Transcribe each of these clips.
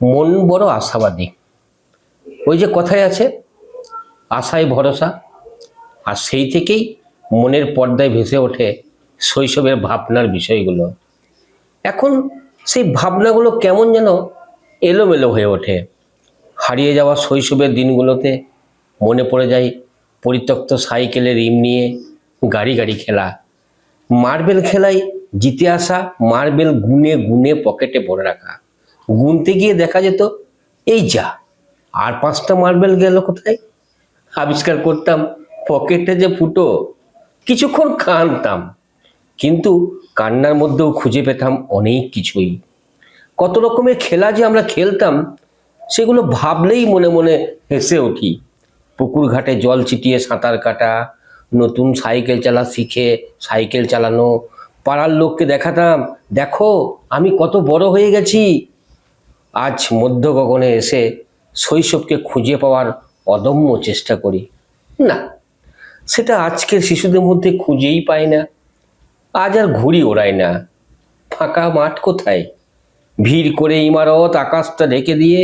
মন বড় আশাবাদী। ওই যে কথায় আছে, আশায় ভরসা, আর সেই থেকেই মনের পর্দায় ভেসে ওঠে শৈশবের ভাবনার বিষয়গুলো। এখন সেই ভাবনাগুলো কেমন যেন এলোমেলো হয়ে ওঠে। হারিয়ে যাওয়া শৈশবের দিনগুলোতে মনে পড়ে যায় পরিত্যক্ত সাইকেলে রিম নিয়ে গাড়ি গাড়ি খেলা। মার্বেল খেলায় জিতে আসা মার্বেল গুনে গুনে পকেটে ভরে রাখা। গুনতে গিয়ে দেখা যেত, এই যা, আর পাঁচটা মার্বেল গেল কোথায়? আবিষ্কার করতাম, পকেটে যে ফুটো, কিছুক্ষণ কানতাম কিন্তু কান্নার মধ্যেও খুঁজে পেতাম অনেক কিছুই। কত রকমের খেলা যে আমরা খেলতাম, সেগুলো ভাবলেই মনে মনে হেসে উঠি। পুকুর ঘাটে জল ছিটিয়ে সাঁতার কাটা, নতুন সাইকেল চালা শিখে সাইকেল চালানো, পাড়ার লোককে দেখাতাম, দেখো, আমি কত বড় হয়ে গেছি। আজ মধ্য গগনে এসে শৈশবকে খুঁজে পাওয়ার অদম্য চেষ্টা করি। না, সেটা আজকের শিশুদের মধ্যে খুঁজেই পাই না। আজ আর ঘুড়ি ওড়ায় না। ফাঁকা মাঠ কোথায়? ভিড় করে ইমারত আকাশটা ঢেকে দিয়ে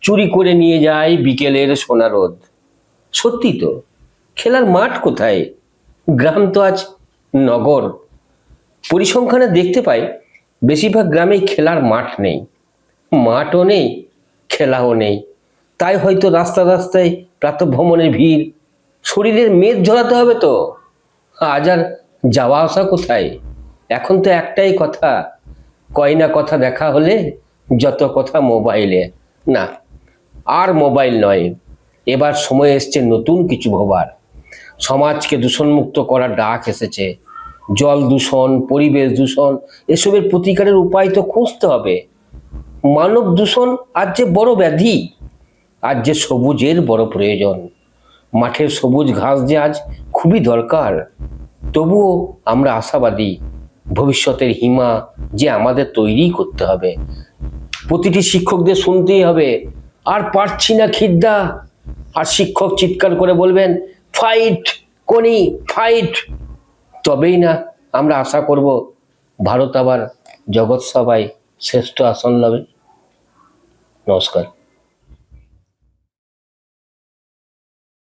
চুরি করে নিয়ে যায় বিকেলের সোনা রোদ। সত্যি তো, খেলার মাঠ কোথায়? গ্রাম তো আজ নগর। পরিসংখ্যানে দেখতে পাই, বেশিরভাগ গ্রামেই খেলার মাঠ নেই। মাঠও নেই, খেলাও নেই। তাই হয়তো রাস্তা রাস্তায় প্রাতভ্রমণের ভিড়। শরীরের মেদ ঝরাতে হবে তো। আজ আর যাওয়া আসা কোথায়? এখন তো একটাই কথা কয়না কথা দেখা হলে যত কথা মোবাইলে। না, আর মোবাইল নয়, এবার সময় এসছে নতুন কিছু ভাবার। সমাজকে দূষণমুক্ত করার ডাক এসেছে। জল দূষণ, পরিবেশ দূষণ, এসবের প্রতিকারের উপায় তো খুঁজতে হবে। মানব দূষণ আজ যে বড় ব্যাধি আজ যে সবুজের বড় প্রয়োজন। মাঠের সবুজ ঘাস যে আজ খুবই দরকার। তবুও আমরা আশাবাদী, ভবিষ্যতের হিমা যে আমাদের তৈরি করতে হবে। প্রতিটি শিক্ষকদের শুনতেই হবে, আর পারছি না খিদ্দা। আর শিক্ষক চিৎকার করে বলবেন, ফাইট, কোনি, ফাইট। তবেই না, আমরা আশা করব, ভারত আবার জগৎ সভায় শ্রেষ্ঠ আসন লাভে। নমস্কার।